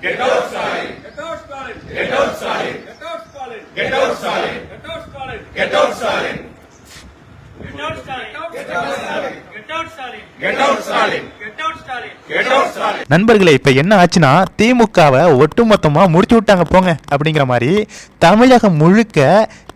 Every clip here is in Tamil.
Get out, Stalin! Get out, Stalin! Get out, Stalin! Get out, Stalin! Get out, Stalin! Get out, Stalin! Get out, Stalin! Get out, Stalin! Get out, Stalin! Get out, Stalin! Get out, Stalin! Get out, Stalin! Get out, Stalin! நண்பர்களே இப்போ என்ன ஆச்சுன்னா திமுகவை ஒட்டுமொத்தமாக முடிச்சு விட்டாங்க போங்க அப்படிங்கிற மாதிரி தமிழகம் முழுக்க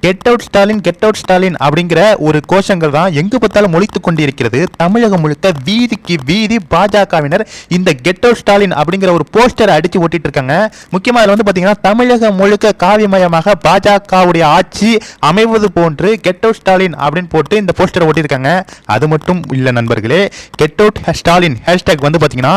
get out Stalin get out Stalin அப்படிங்கிற ஒரு கோஷங்கள் தான் எங்கு பார்த்தாலும் ஒழித்து கொண்டிருக்கிறது. தமிழகம் முழுக்க வீதிக்கு வீதி பாஜகவினர் இந்த கெட் அவுட் ஸ்டாலின் அப்படிங்கிற ஒரு போஸ்டர் அடிச்சு ஓட்டிட்டு இருக்காங்க முக்கியமாக அதில் வந்து பார்த்தீங்கன்னா தமிழகம் முழுக்க காவியமயமாக பாஜகவுடைய ஆட்சி அமைவது போன்று கெட் அவுட் ஸ்டாலின் அப்படின்னு போட்டு இந்த போஸ்டரை ஓட்டியிருக்காங்க அது மட்டும் இல்லை நண்பர்களே கெட் அவுட் ஸ்டாலின் ஹேஷ்டேக் வந்து பார்த்தீங்கன்னா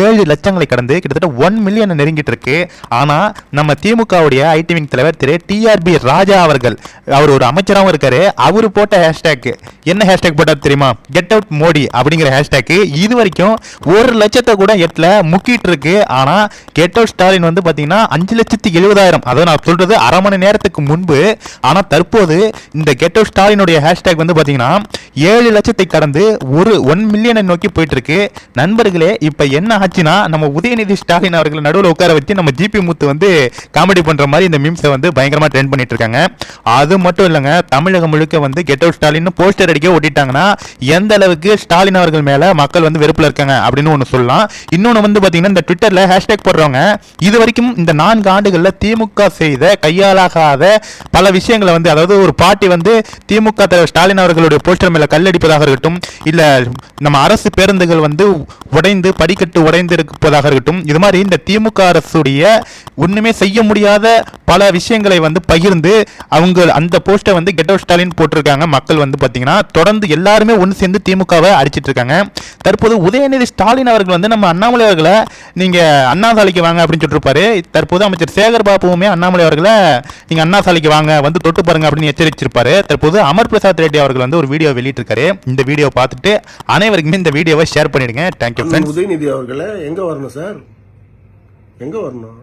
ஏழு லட்சங்களை கடந்து கிட்டத்தட்ட ஒன் மில்லியன் நெருங்கிட்டு இருக்கு ஆனால் நம்ம திமுகவுடைய ஐடி விங் தலைவர் திரு டிஆர்பி ராஜா அவர்கள் அவர் ஒரு அமைச்சராகவும் இருக்காரு. அவர் போட்ட ஹேஷ்டேக் என்ன ஹேஷ்டேக் போட்டார் தெரியுமா? கெட் அவுட் மோடி அப்படிங்கிற ஹேஷ்டேக் இது வரைக்கும் ஒரு லட்சத்தை கூட எட்டில் முக்கிட்டு இருக்கு. ஆனால் கெட் அவுட் ஸ்டாலின் வந்து பார்த்தீங்கன்னா அஞ்சு லட்சத்தி எழுபதாயிரம். அதாவது நான் சொல்றது அரை மணி நேரத்துக்கு முன்பு. ஆனால் தற்போது இந்த கெட் அவுட் ஸ்டாலினுடைய ஹேஷ்டேக் வந்து பார்த்தீங்கன்னா ஏழு லட்சத்தை கடந்து ஒரு ஒன் மில்லியனை நோக்கி போயிட்டு இருக்கு. நண்பர்களே இப்போ என்ன ஆச்சுன்னா நம்ம உதயநிதி ஸ்டாலின் அவர்களை நடுவில் உட்கார வச்சு நம்ம ஜிபி முத்து வந்து காமெடி பண்ற மாதிரி இந்த மீம்ஸை வந்து பயங்கரமா ட்ரெண்ட் பண்ணிட்டு இருக்காங்க. அது மட்டும் இல்லைங்க தமிழகம் முழுக்க வந்து கெட் அவுட் ஸ்டாலின் போஸ்டர் அடிக்க ஒட்டிட்டாங்கன்னா எந்த அளவுக்கு ஸ்டாலின் அவர்கள் மேல மக்கள் வந்து வெறுப்பில் இருக்காங்க அப்படின்னு ஒன்று சொல்லலாம். இன்னொன்று வந்து பார்த்தீங்கன்னா இந்த ட்விட்டரில் ஹேஷ்டேக் போடுறவங்க இது வரைக்கும் இந்த நான்கு ஆண்டுகளில் திமுக செய்த கையாலாகாத பல விஷயங்களை வந்து அதாவது ஒரு பார்ட்டி வந்து திமுக தலைவர் ஸ்டாலின் அவர்களுடைய போஸ்டர் மேலே கல்லடிப்பதாக இருக்கட்டும் இல்லை நம்ம அரசு பேருந்துகள் வந்து உடைந்து படிக்கட்டு உடைந்து இருப்பதாக இருக்கட்டும் இது மாதிரி இந்த திமுக அரசுடைய ஒன்றுமே செய்ய முடியாத பல விஷயங்களை வந்து பகிர்ந்து அவங்க அந்த போஸ்டை வந்து கெட் அவுட் ஸ்டாலின் போட்டிருக்காங்க. மக்கள் வந்து பார்த்தீங்கன்னா தொடர்ந்து எல்லாருமே ஒன்று சேர்ந்து திமுகவை அடிச்சிட்டு இருக்காங்க. தற்போது உதயநிதி ஸ்டாலின் அவர்கள் வந்து நம்ம அண்ணாமலை அவர்களை நீங்கள் அண்ணா சாலைக்கு வாங்க அப்படின்னு சொல்லியிருப்பாரு தற்போது அமைச்சர் சேகர் பாபுவுமே அண்ணாமலை அவர்களை நீங்கள் அண்ணா சாலைக்கு வாங்க வந்து தொட்டு பாருங்க அப்படின்னு எச்சரிச்சிருப்பாரு. தற்போது அமர் பிரசாத் ரெட்டி அவர்கள் வந்து ஒரு வீடியோ வெளியிட்டிருக்காரு. இந்த வீடியோ பார்த்துட்டு அனைவருக்குமே இந்த வீடியோவை ஷேர் பண்ணிடுங்க. தேங்க்யூ ஃப்ரெண்ட்ஸ் உதயநிதி அவர்களை எங்கே வரணும் சார் எங்கே வரணும்?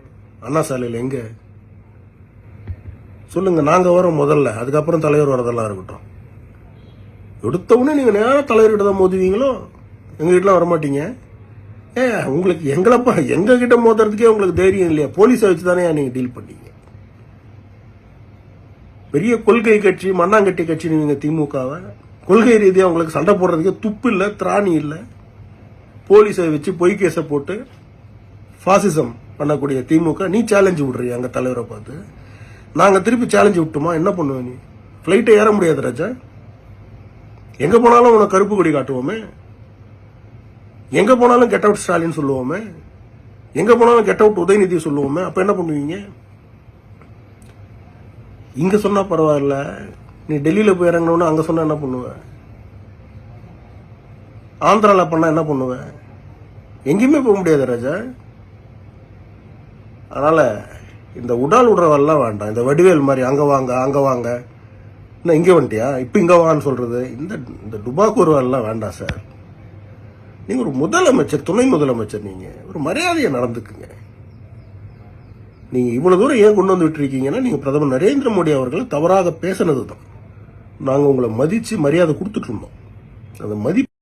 அண்ணா சாலையில் எங்க? சொல்லுங்க நாங்க வரோம் முதல்ல. அதுக்கப்புறம் தலைவர் வரதெல்லாம் இருக்கட்டும். எடுத்த உடனே நீங்க தலைவர்கிட்ட தான் மோதுவீங்களோ? எங்க கிட்டலாம் வரமாட்டீங்க? ஏ உங்களுக்கு எங்களப்பா எங்க கிட்ட மோதுறதுக்கே உங்களுக்கு தைரியம் இல்லையா? போலீஸை வச்சு தானே நீங்க டீல் பண்ணீங்க. பெரிய கொள்கை கட்சி மண்ணாங்கட்டி கட்சி நீங்க திமுகவை கொள்கை ரீதியாக உங்களுக்கு சண்டை போடுறதுக்கே துப்பு இல்லை திராணி இல்லை. போலீஸை வச்சு பொய் கேஸை போட்டு ஃபாசிசம் பண்ணக்கூடிய திமுக நீ சேலஞ்சு விடுறிய அங்கே தலைவரை பார்த்து? நாங்கள் திருப்பி சேலஞ்சு விட்டுமா? என்ன பண்ணுவேன் நீ? ஃப்ளைட்டை ஏற முடியாது ராஜா. எங்கே போனாலும் உனக்கு கருப்பு கொடி காட்டுவோமே. எங்கே போனாலும் கெட் அவுட் ஸ்டாலின் சொல்லுவோமே. எங்கே போனாலும் கெட் அவுட் உதயநிதி சொல்லுவோமே. அப்போ என்ன பண்ணுவீங்க? இங்கே சொன்னால் பரவாயில்ல. நீ டெல்லியில் போய் இறங்கணும்னு அங்கே சொன்னால் என்ன பண்ணுவ? ஆந்திராவில் பண்ணால் என்ன பண்ணுவ? எங்கேயுமே போக முடியாது ராஜா. அதனால் இந்த உடால் உடறவெல்லாம் வேண்டாம். இந்த வடிவேல் மாதிரி அங்கே வாங்க அங்கே வாங்க. என்ன இங்கே வந்துட்டியா? இப்போ இங்கே வான்னு சொல்றது. இந்த இந்த டுபாக்கூர்வெல்லாம் வேண்டாம் சார். நீங்கள் ஒரு முதலமைச்சர் துணை முதலமைச்சர் நீங்கள் ஒரு மரியாதையை நடந்துக்குங்க. நீங்கள் இவ்வளோ தூரம் ஏன் கொண்டு வந்து விட்டுருக்கீங்கன்னா நீங்கள் பிரதமர் நரேந்திர மோடி அவர்களை தவறாக பேசினது தான் நாங்கள் உங்களை மதித்து மரியாதை கொடுத்துட்டு இருந்தோம். அந்த மதிப்பு